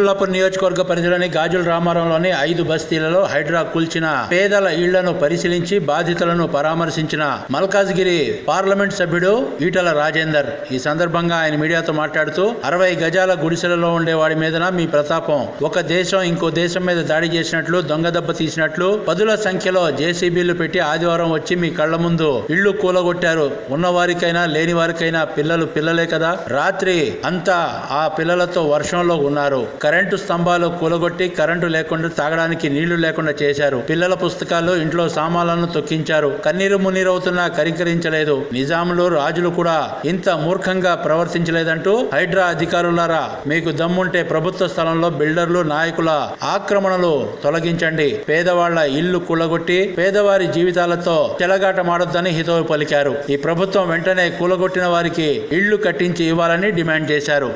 కుత్బుల్లాపూర్ నియోజకవర్గ పరిధిలోని గాజుల రామారంలోని ఐదు బస్తీలలో హైడ్రా కూల్చిన పేదల ఇళ్ళను పరిశీలించి బాధితులను పరామర్శించిన మల్కాజ్గిరి పార్లమెంట్ సభ్యుడు ఈటల రాజేందర్. ఈ సందర్భంగా ఆయన మీడియాతో మాట్లాడుతూ అరవై గజాల గుడిసెలలో ఉండే వాడి మీదన మీ ప్రతాపం. ఒక దేశం ఇంకో దేశం మీద దాడి చేసినట్లు దొంగ దెబ్బ తీసినట్లు పదుల సంఖ్యలో జేసీబీలు పెట్టి ఆదివారం వచ్చి మీ కళ్ళ ముందు ఇళ్ళు కూలగొట్టారు. ఉన్నవారికైనా లేని వారికైనా పిల్లలు పిల్లలే కదా. రాత్రి అంతా ఆ పిల్లలతో వర్షంలో ఉన్నారు. కరెంటు స్తంభాలు కూలగొట్టి కరెంటు లేకుండా తాగడానికి నీళ్ళు లేకుండా చేశారు. పిల్లల పుస్తకాలు ఇంట్లో సామాన్లను తొక్కించారు. కన్నీరు మున్నీరవుతున్నా కరింకరించలేదు. నిజాములు రాజులు కూడా ఇంత మూర్ఖంగా ప్రవర్తించలేదంటూ హైడ్రా అధికారులారా మీకు దమ్ముంటే ప్రభుత్వ స్థలంలో బిల్డర్లు నాయకుల ఆక్రమణలు తొలగించండి. పేదవాళ్ళ ఇల్లు కూలగొట్టి పేదవారి జీవితాలతో చెలగాట మాడొద్దని హితవు పలికారు. ఈ ప్రభుత్వం వెంటనే కూలగొట్టిన వారికి ఇళ్ళు కట్టించి ఇవ్వాలని డిమాండ్ చేశారు.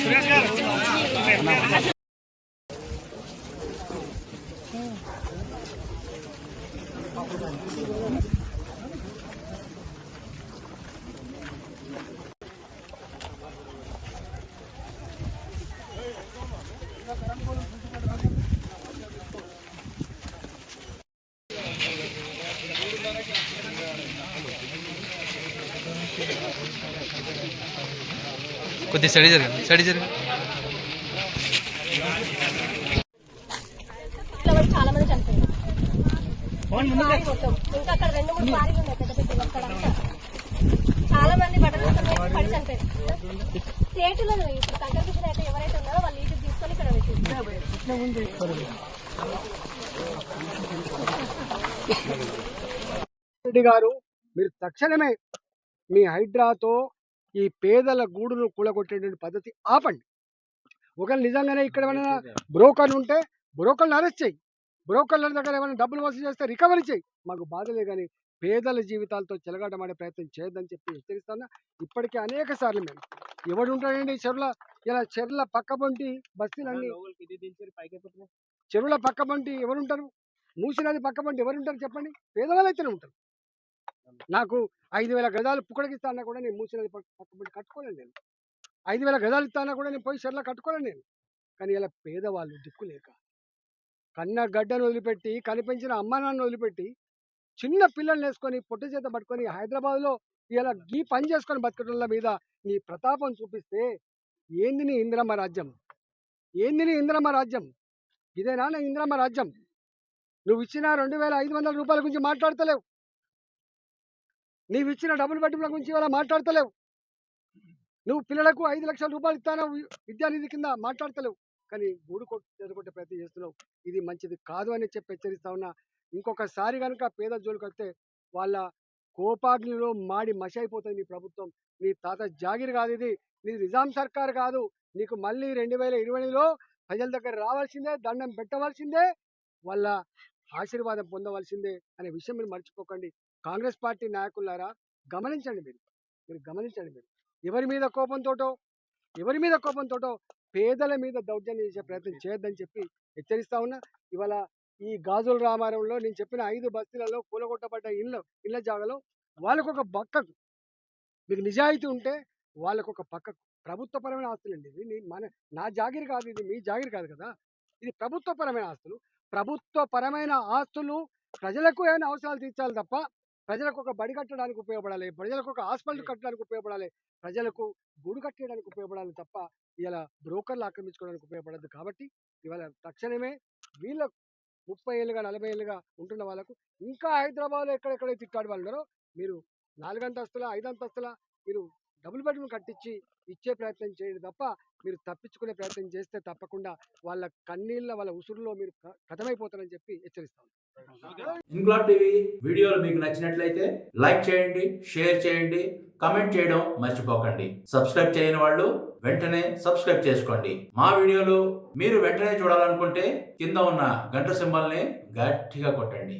సురేష్ గారు కొద్దిగా స్టడీ జరిగింది స్టడీ జరిగింది చాలా మంది చనిపోయింది ఇంకా అక్కడ రెండు మూడు లారీలు ఉన్నాయి పెద్ద పెద్ద అక్కడ చాలా మంది బట్టలు పడి ఇప్పుడు కిషన్ అయితే ఎవరైతే ఉన్నారో వాళ్ళు ఈటుకు తీసుకొని ఇక్కడ రెడ్డి గారు మీరు తక్షణమే మీ హైడ్రాతో ఈ పేదల గూడును కూలగొట్టేటువంటి పద్ధతి ఆపండి. ఒకవేళ నిజంగానే ఇక్కడ ఏమైనా బ్రోకర్లు ఉంటే బ్రోకర్లు అరెస్ట్ చేయి. బ్రోకర్ల దగ్గర ఏమైనా డబ్బులు వసూలు చేస్తే రికవరీ చేయి. మాకు బాధలే కానీ పేదల జీవితాలతో చెలగాటమాడే ప్రయత్నం చేయొద్దని చెప్పి హెచ్చరిస్తున్నా ఇప్పటికే అనేక సార్లు మేము. ఎవడు ఉంటాడండి చెరువుల ఇలా చెరువుల పక్క పొంటి బస్తీలన్నీ? చెరువుల పక్క పొంటి ఎవరుంటారు? మూసినది పక్క పొంటి ఎవరుంటారు చెప్పండి? పేదవాళ్ళు అయితేనే ఉంటారు. నాకు ఐదు వేల గజాలు పుక్కడికి ఇస్తానా కూడా నేను మూసినది కట్టుకోలేను నేను. ఐదు వేల గజాలు ఇస్తానా కూడా నేను పోయి చెర్ల కట్టుకోలేను నేను. కానీ ఇలా పేదవాళ్ళు దిక్కు లేక కన్న గడ్డను వదిలిపెట్టి కనిపించిన అమ్మానాన్ని వదిలిపెట్టి చిన్న పిల్లల్ని వేసుకొని పొట్టు చేత పట్టుకొని హైదరాబాద్లో ఇలా గీ పని చేసుకొని బతకటంల మీద నీ ప్రతాపం చూపిస్తే ఏంది నీ ఇందిరమ్మ రాజ్యం? ఏంది నీ ఇందిరమ్మ రాజ్యం? ఇదేనా నా ఇంద్రమ్మ రాజ్యం? నువ్వు ఇచ్చిన రెండు వేల ఐదు వందల రూపాయల గురించి మాట్లాడతలేవు. నీవు ఇచ్చిన డబుల్ బెడ్రూమ్ల గురించి ఇవాళ మాట్లాడతలేవు. నువ్వు పిల్లలకు ఐదు లక్షల రూపాయలు ఇస్తాను విద్యానిధి కింద మాట్లాడతలేవు. కానీ గూడు కొట్టు ప్రయత్నం చేస్తున్నావు. ఇది మంచిది కాదు అని చెప్పి హెచ్చరిస్తా ఉన్నా. ఇంకొకసారి కనుక పేద జోలికి వస్తే వాళ్ళ కోపాగ్నిలో మాడి మషైపోతుంది నీ ప్రభుత్వం. నీ తాత జాగిర్ కాదు ఇది. నీ నిజాం సర్కార్ కాదు. నీకు మళ్ళీ రెండు వేల ఇరవైలో ప్రజల దగ్గర రావాల్సిందే దండం పెట్టవలసిందే వాళ్ళ ఆశీర్వాదం పొందవలసిందే అనే విషయం మీరు మర్చిపోకండి. కాంగ్రెస్ పార్టీ నాయకులారా గమనించండి మీరు. మీరు గమనించండి మీరు. ఎవరి మీద కోపంతోటో ఎవరి మీద కోపంతోటో పేదల మీద దౌర్జన్యం చేసే ప్రయత్నం చేయొద్దని చెప్పి హెచ్చరిస్తా ఉన్నా. ఇవాళ ఈ గాజుల రామారంలో నేను చెప్పిన ఐదు బస్తీలలో కూలగొట్టబడ్డ ఇళ్ళ ఇళ్ళ జాగలో వాళ్ళకు ఒక పక్కకు మీకు నిజాయితీ ఉంటే వాళ్ళకు ఒక పక్కకు ప్రభుత్వపరమైన ఆస్తులు అండి ఇది మన నా జాగిరి కాదు ఇది మీ జాగిరి కాదు కదా. ఇది ప్రభుత్వపరమైన ఆస్తులు. ప్రభుత్వపరమైన ఆస్తులు ప్రజలకు ఏమైనా అవసరాలు తీర్చాలి తప్ప ప్రజలకు ఒక బడి కట్టడానికి ఉపయోగపడాలి ప్రజలకు ఒక హాస్పిటల్ కట్టడానికి ఉపయోగపడాలి. ప్రజలకు గుడి కట్టడానికి ఉపయోగపడాలి తప్ప ఇలా బ్రోకర్లు ఆక్రమించుకోవడానికి ఉపయోగపడదు కాబట్టి ఇవాళ తక్షణమే వీళ్ళ ముప్పై ఏళ్ళుగా నలభై ఏళ్ళుగా ఉంటున్న వాళ్ళకు ఇంకా హైదరాబాద్లో ఎక్కడెక్కడైతే ఇట్టాడు వాళ్ళు ఉన్నారో మీరు నాలుగంతస్తుల ఐదంతస్తుల మీరు డబుల్ బెడ్రూమ్ కట్టించి ఇచ్చే ప్రయత్నం చేయండి తప్ప మీరు తప్పించుకునే ప్రయత్నం చేస్తే తప్పకుండా వాళ్ళ కన్నీళ్ళ వాళ్ళ ఉసురులో మీరు కథమైపోతారని చెప్పి హెచ్చరిస్తాను ఇంక్లాబ్ టీవీ వీడియోలు మీకు నచ్చినట్లయితే లైక్ చేయండి షేర్ చేయండి కమెంట్ చేయడం మర్చిపోకండి. సబ్స్క్రైబ్ చేయని వాళ్ళు వెంటనే సబ్స్క్రైబ్ చేసుకోండి. మా వీడియోలు మీరు వెంటనే చూడాలనుకుంటే కింద ఉన్న గంట సింబల్ని గట్టిగా కొట్టండి.